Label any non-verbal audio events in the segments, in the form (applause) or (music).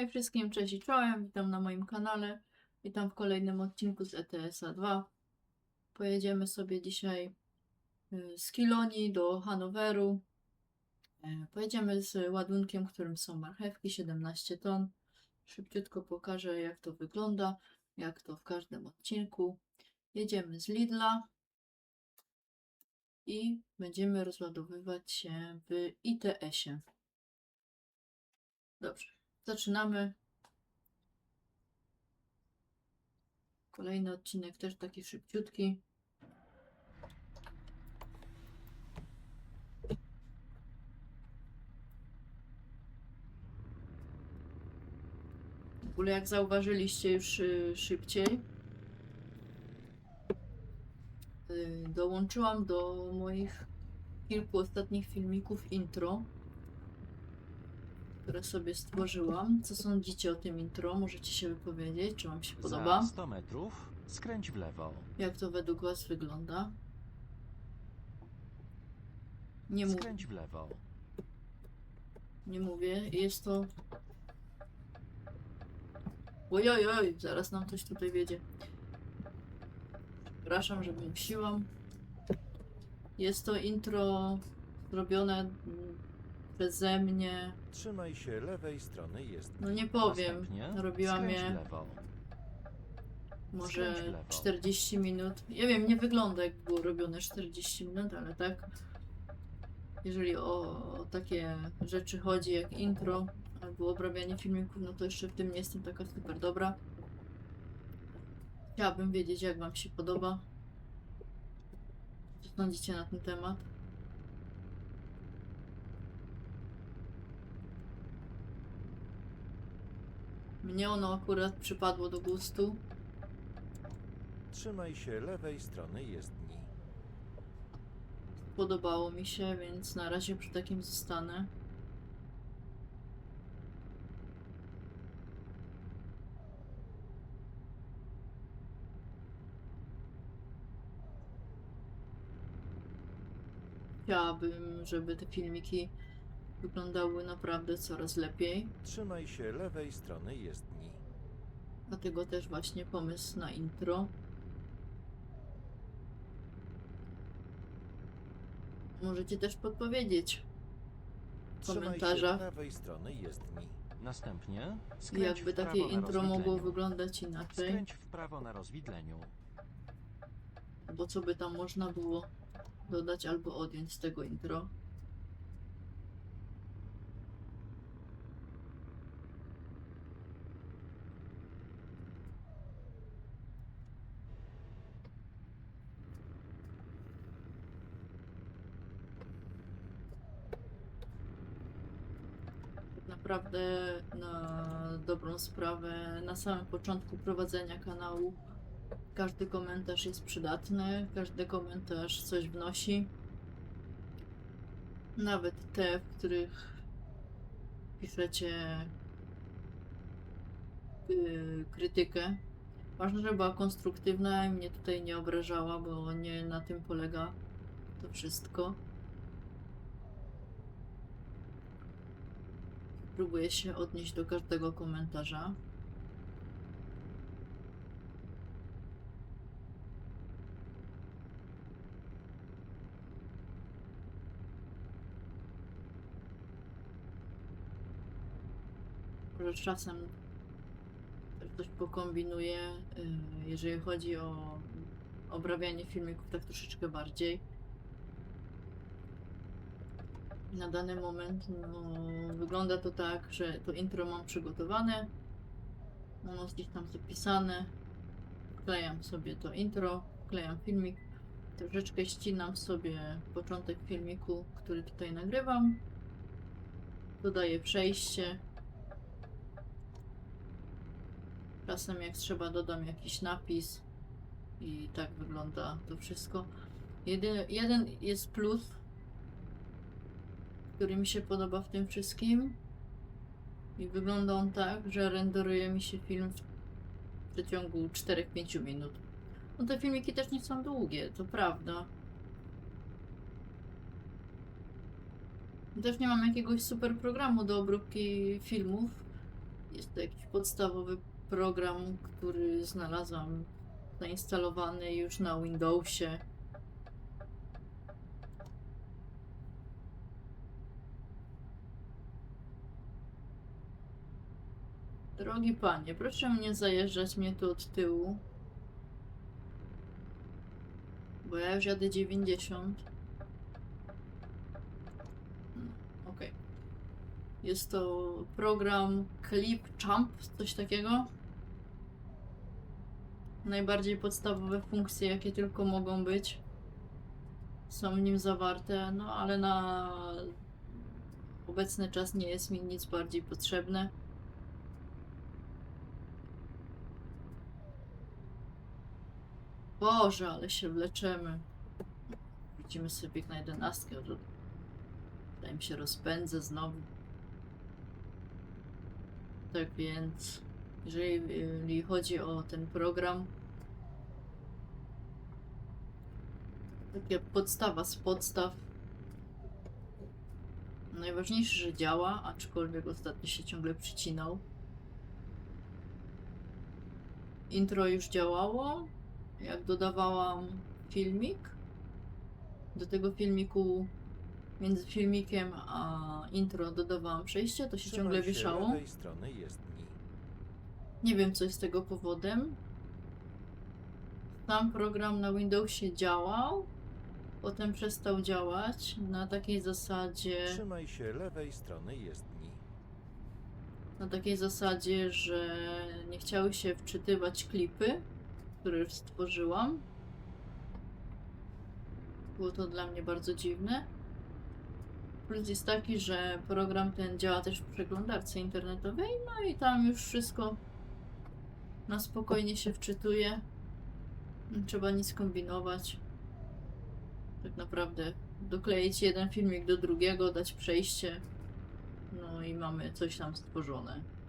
Hej wszystkim, cześć i czołem, witam na moim kanale. Witam w kolejnym odcinku z ETS-a 2. Pojedziemy sobie dzisiaj y, z Kilonii do Hanoweru. E, Pojedziemy z ładunkiem, którym są marchewki 17 ton. Szybciutko pokażę jak to wygląda, jak to w każdym odcinku. Jedziemy z Lidla i będziemy rozładowywać się w ITS-ie. Dobrze. Zaczynamy. Kolejny odcinek też taki szybciutki. W ogóle jak zauważyliście już y, szybciej, y, dołączyłam do moich kilku ostatnich filmików intro które sobie stworzyłam. Co sądzicie o tym intro? Możecie się wypowiedzieć, czy Wam się podoba? Za 100 metrów skręć w lewo. Jak to według Was wygląda? Nie, mów, Skręć w lewo. nie mówię. Jest to... Ojoj, oj, zaraz nam coś tutaj wiedzie. Przepraszam, że wymusiłam. Jest to intro zrobione przeze mnie. Trzymaj się lewej strony jest. No nie powiem. Następnie Robiłam skręć je lewo. Może Skręć lewo. 40 minut. Ja wiem, nie wygląda jak było robione 40 minut, ale tak. Jeżeli o, o takie rzeczy chodzi jak intro albo obrabianie filmików, no to jeszcze w tym nie jestem taka super dobra. Chciałabym wiedzieć, jak Wam się podoba. Co sądzicie na ten temat? Mnie ono akurat przypadło do gustu. Trzymaj się lewej strony jest dni. Podobało mi się, więc na razie przy takim zostanę. Chciałabym, żeby te filmiki wyglądały naprawdę coraz lepiej. Trzymaj się lewej strony jest dni. Dlatego też właśnie pomysł na intro. Możecie też podpowiedzieć w Trzymaj się komentarzach, lewej strony jest dni. Następnie skręć jakby w prawo takie na intro mogło rozwidleniu. wyglądać inaczej, Skręć w prawo na rozwidleniu. bo co by tam można było dodać albo odjąć z tego intro. Tak naprawdę na dobrą sprawę na samym początku prowadzenia kanału każdy komentarz jest przydatny, każdy komentarz coś wnosi. Nawet te, w których piszecie yy, krytykę. Ważne, żeby była konstruktywna i mnie tutaj nie obrażała, bo nie na tym polega to wszystko. Próbuję się odnieść do każdego komentarza. Może czasem coś pokombinuję, y, jeżeli chodzi o obrabianie filmików tak troszeczkę bardziej. Na dany moment no, wygląda to tak, że to intro mam przygotowane, ono gdzieś tam zapisane, wklejam sobie to intro, wklejam filmik, troszeczkę ścinam sobie początek filmiku, który tutaj nagrywam, dodaję przejście, Czasem jak trzeba dodam jakiś napis i tak wygląda to wszystko. Jeden jest plus, który mi się podoba w tym wszystkim i wygląda on tak, że renderuje mi się film w przeciągu 4-5 minut. No te filmiki też nie są długie, to prawda. Też nie mam jakiegoś super programu do obróbki filmów, Jest to jakiś podstawowy program, który znalazłam zainstalowany już na Windowsie. Drogi panie, proszę mnie zajeżdżać mnie tu od tyłu. Bo ja już jadę 90. Mm, Okej. Jest to program Clip Jump, coś takiego. Najbardziej podstawowe funkcje, jakie tylko mogą być, są w nim zawarte, no ale na obecny czas nie jest mi nic bardziej potrzebne. Boże, ale się wleczemy. Widzimy sobie bieg na jedenastkę, tutaj mi się rozpędzę znowu. Tak więc, jeżeli chodzi o ten program, takie podstawa z podstaw. Najważniejsze, że działa, aczkolwiek ostatnio się ciągle przycinał. Intro już działało, jak dodawałam filmik. Do tego filmiku, między filmikiem a intro dodawałam przejście, to się ciągle wieszało. Nie wiem, co jest tego powodem. Sam program na Windowsie działał, potem przestał działać na takiej zasadzie, Trzymaj się lewej strony jezdni. na takiej zasadzie, że nie chciały się wczytywać klipy, które już stworzyłam. Było to dla mnie bardzo dziwne. Plus jest taki, że program ten działa też w przeglądarce internetowej, no i tam już wszystko na spokojnie się wczytuje. Nie trzeba nic kombinować. Tak naprawdę dokleić jeden filmik do drugiego, dać przejście. No i mamy coś tam stworzone.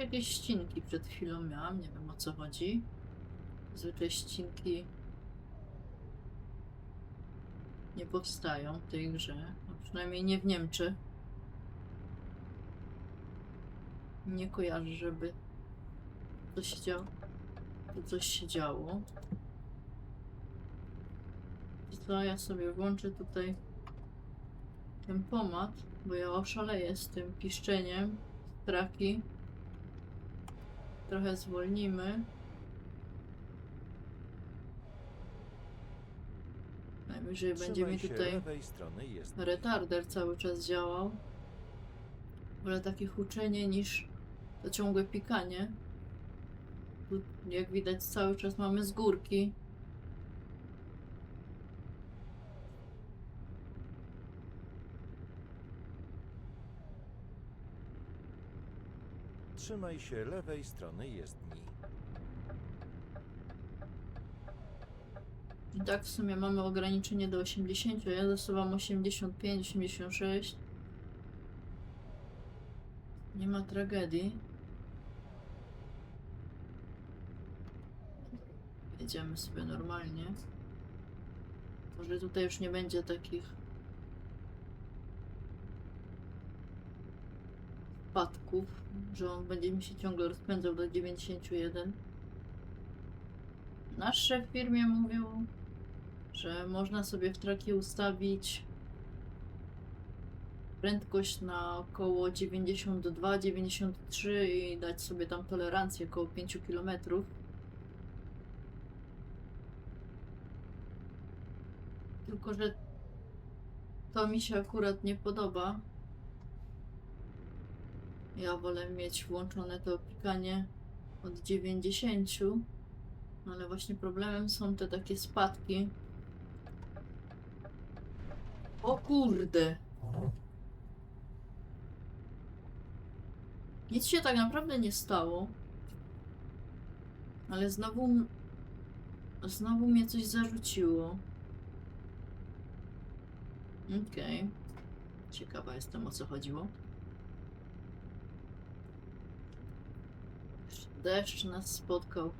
Jakieś ścinki przed chwilą miałam, nie wiem o co chodzi. Zwykle ścinki nie powstają w tej grze, a przynajmniej nie w Niemczech. Nie kojarzę, żeby coś się działo. Coś się działo. I co, ja sobie włączę tutaj tempomat, bo ja oszaleję z tym piszczeniem traki. Trochę zwolnimy. Najwyżej będzie mi tutaj jezdni. retarder cały czas działał. Wolę takie huczenie niż to ciągłe pikanie. Tu, jak widać, cały czas mamy z górki. Trzymaj się lewej strony jezdni. I tak w sumie mamy ograniczenie do 80. Ja zasuwam 85, 86. Nie ma tragedii. Jedziemy sobie normalnie. Może tutaj już nie będzie takich wpadków, że on będzie mi się ciągle rozpędzał do 91. Nasz szef w firmie mówił, że można sobie w trakie ustawić prędkość na około 92-93 i dać sobie tam tolerancję około 5 km. Tylko, że to mi się akurat nie podoba. Ja wolę mieć włączone to pikanie od 90, ale właśnie problemem są te takie spadki. O kurde! Nic się tak naprawdę nie stało. Ale znowu. Znowu mnie coś zarzuciło. Okej. Ciekawa jestem o co chodziło. Deszcz nas spotkał.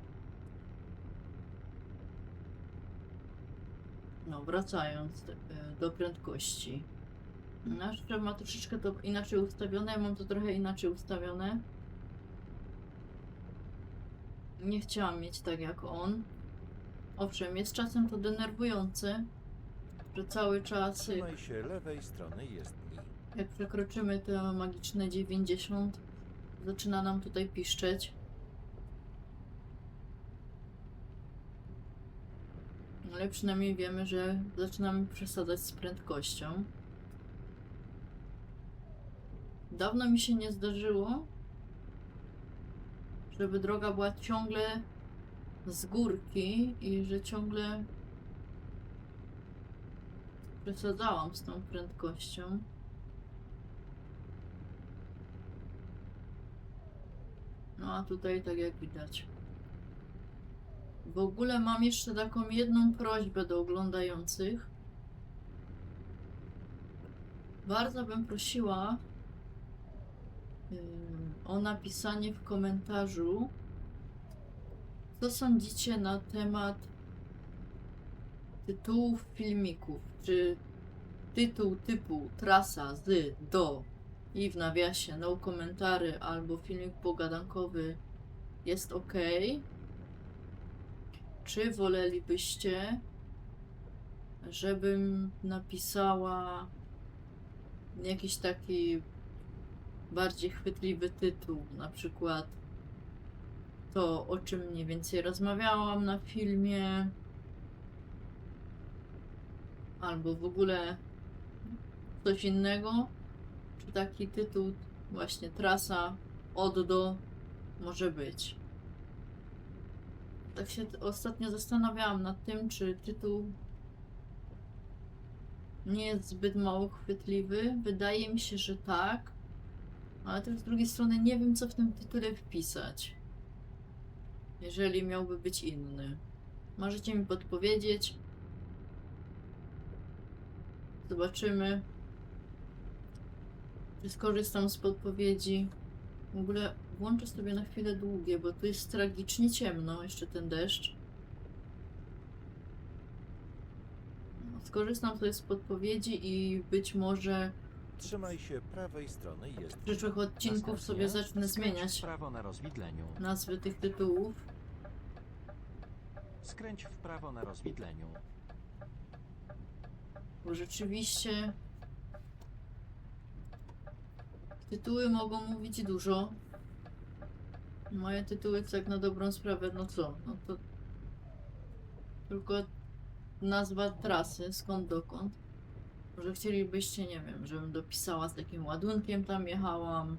No, wracając e, do prędkości. Nasz ma troszeczkę to inaczej ustawione, ja mam to trochę inaczej ustawione. Nie chciałam mieć tak jak on. Owszem, jest czasem to denerwujące, że cały czas, jak, Trzymaj się lewej strony jezdni. jak przekroczymy te magiczne 90, zaczyna nam tutaj piszczeć. Ale przynajmniej wiemy, że zaczynamy przesadzać z prędkością. Dawno mi się nie zdarzyło, żeby droga była ciągle z górki i że ciągle przesadzałam z tą prędkością. No a tutaj tak jak widać. W ogóle mam jeszcze taką jedną prośbę do oglądających. Bardzo bym prosiła o napisanie w komentarzu, co sądzicie na temat tytułów filmików. Czy tytuł typu trasa z do i w nawiasie no komentary albo filmik pogadankowy jest ok? Czy wolelibyście, żebym napisała jakiś taki bardziej chwytliwy tytuł, na przykład to, o czym mniej więcej rozmawiałam na filmie, albo w ogóle coś innego, czy taki tytuł właśnie trasa od do może być. Tak się ostatnio zastanawiałam nad tym, czy tytuł nie jest zbyt mało chwytliwy. Wydaje mi się, że tak, ale też z drugiej strony nie wiem, co w tym tytule wpisać. Jeżeli miałby być inny. Możecie mi podpowiedzieć. Zobaczymy. Czy skorzystam z podpowiedzi. W ogóle włączę sobie na chwilę długie, bo tu jest tragicznie ciemno, jeszcze ten deszcz. No, Skorzystam sobie z podpowiedzi i być może Trzymaj się prawej strony w jezdni. przyszłych odcinków sobie zacznę w zmieniać prawo na rozwidleniu. nazwy tych tytułów. Skręć w prawo na rozwidleniu. Bo rzeczywiście tytuły mogą mówić dużo. Moje tytuły tak na dobrą sprawę, no co? No to tylko nazwa trasy, skąd dokąd. Może chcielibyście, nie wiem, żebym dopisała z takim ładunkiem tam jechałam.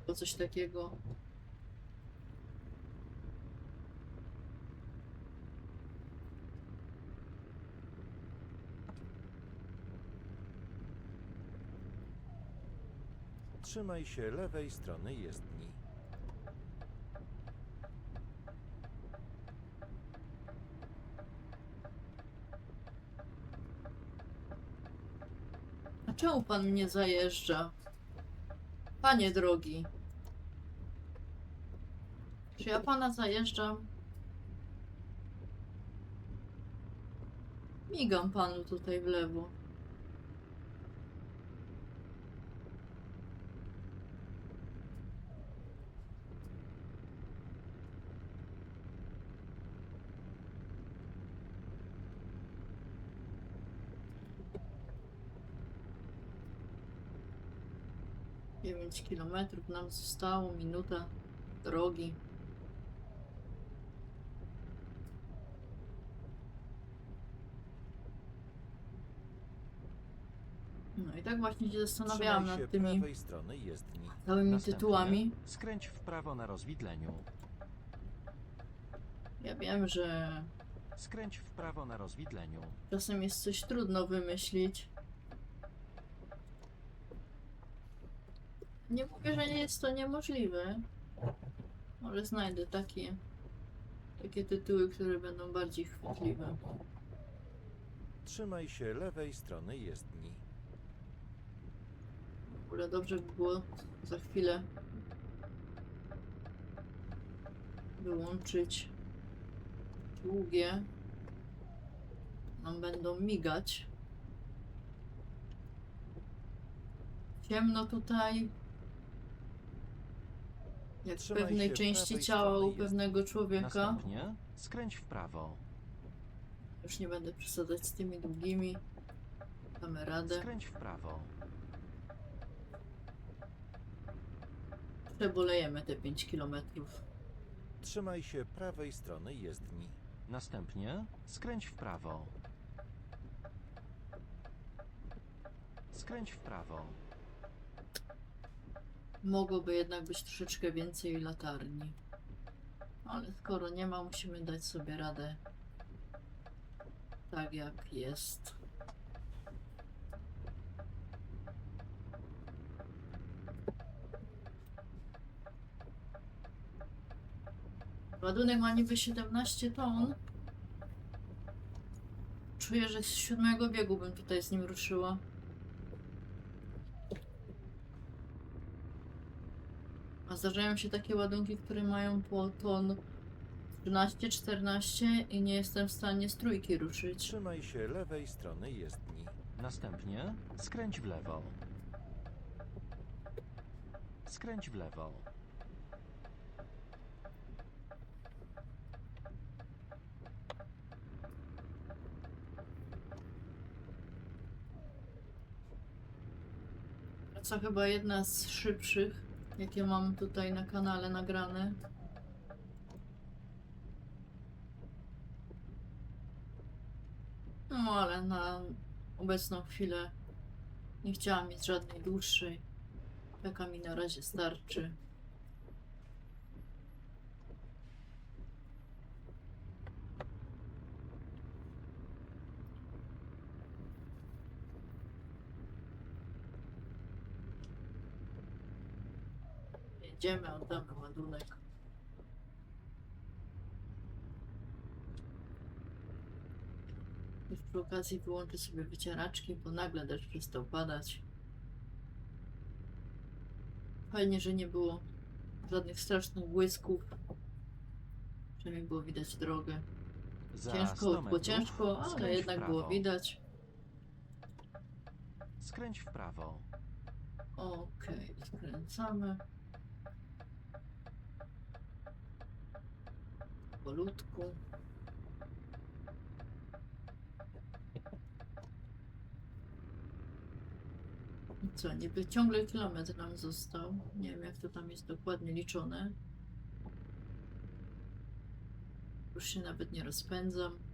Albo coś takiego. Trzymaj się lewej strony jezdni. A czemu pan mnie zajeżdża? Panie drogi. Czy ja pana zajeżdżam? Migam panu tutaj w lewo. Dziewięć kilometrów nam zostało, minuta drogi. No i tak właśnie się zastanawiałam Trzymaj się nad tymi prawej strony jezdni. całymi Następnie tytułami. Skręć w prawo na rozwidleniu. Ja wiem, że Skręć w prawo na rozwidleniu. czasem jest coś trudno wymyślić. Nie mówię, że nie jest to niemożliwe. Może znajdę takie, takie tytuły, które będą bardziej chwytliwe. Trzymaj się lewej strony jezdni. W ogóle dobrze by było za chwilę wyłączyć długie. Nam będą migać. Ciemno tutaj. Jak w Trzymaj pewnej się części prawej ciała strony u jest. pewnego człowieka. Następnie skręć w prawo. Już nie będę przesadzać z tymi długimi. Damy radę. Skręć w prawo. Przebolejemy te 5 kilometrów. Trzymaj się prawej strony jezdni. Następnie skręć w prawo. Skręć w prawo. Mogłoby jednak być troszeczkę więcej latarni. Ale skoro nie ma, musimy dać sobie radę. Tak jak jest. Ładunek ma niby 17 ton. Czuję, że z siódmego biegu bym tutaj z nim ruszyła. A zdarzają się takie ładunki, które mają po ton 13-14 i nie jestem w stanie z trójki ruszyć. Trzymaj się lewej strony jezdni. Następnie skręć w lewo. Skręć w lewo. Co chyba jedna z szybszych, jakie mam tutaj na kanale nagrane. No ale na obecną chwilę nie chciałam mieć żadnej dłuższej. Taka mi na razie starczy. Jedziemy, oddamy ładunek. Już przy okazji wyłączę sobie wycieraczki, bo nagle deszcz przestał padać. Fajnie, że nie było żadnych strasznych błysków. Przynajmniej było widać drogę. Za 100 Ciężko, bo metrów ciężko, ale skręć w jednak było widać. Skręć w prawo. Okej, skręcamy. Polutku. I Co, niby ciągle kilometr nam został. Nie wiem jak to tam jest dokładnie liczone. Już się nawet nie rozpędzam.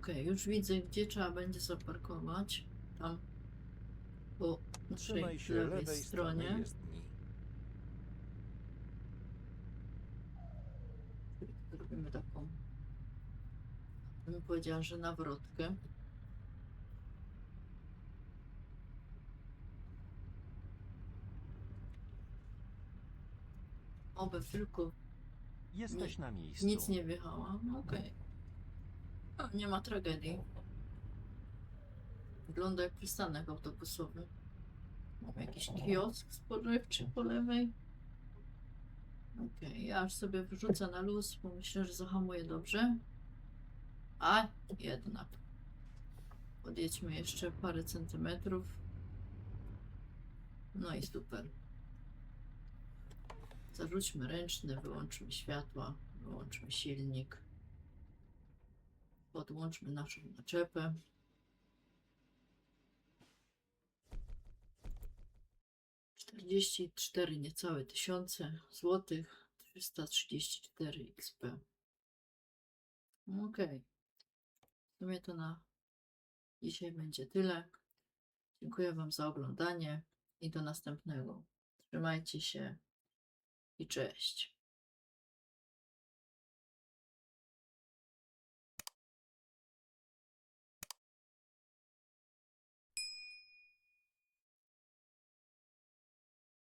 Okej, już widzę, gdzie trzeba będzie zaparkować. Tam po naszej lewej, lewej stronie. jezdni. Robimy taką, bym powiedziała, że nawrotkę. Oby tylko Jesteś na miejscu. nic nie wjechała. No Okej. (laughs) Nie ma tragedii. Wygląda jak przystanek autobusowy. Mam jakiś kiosk spożywczy po lewej. Okej, ja już sobie wrzucę na luz, bo myślę, że zahamuję dobrze. A, jednak. Podjedźmy jeszcze parę centymetrów. No i super. Zarzućmy ręczny, wyłączmy światła, wyłączmy silnik. Podłączmy naszą naczepę. 34 niecałe tysiące złotych, 334 XP. Okej. W sumie to na dzisiaj będzie tyle. Dziękuję Wam za oglądanie i do następnego. Trzymajcie się i cześć.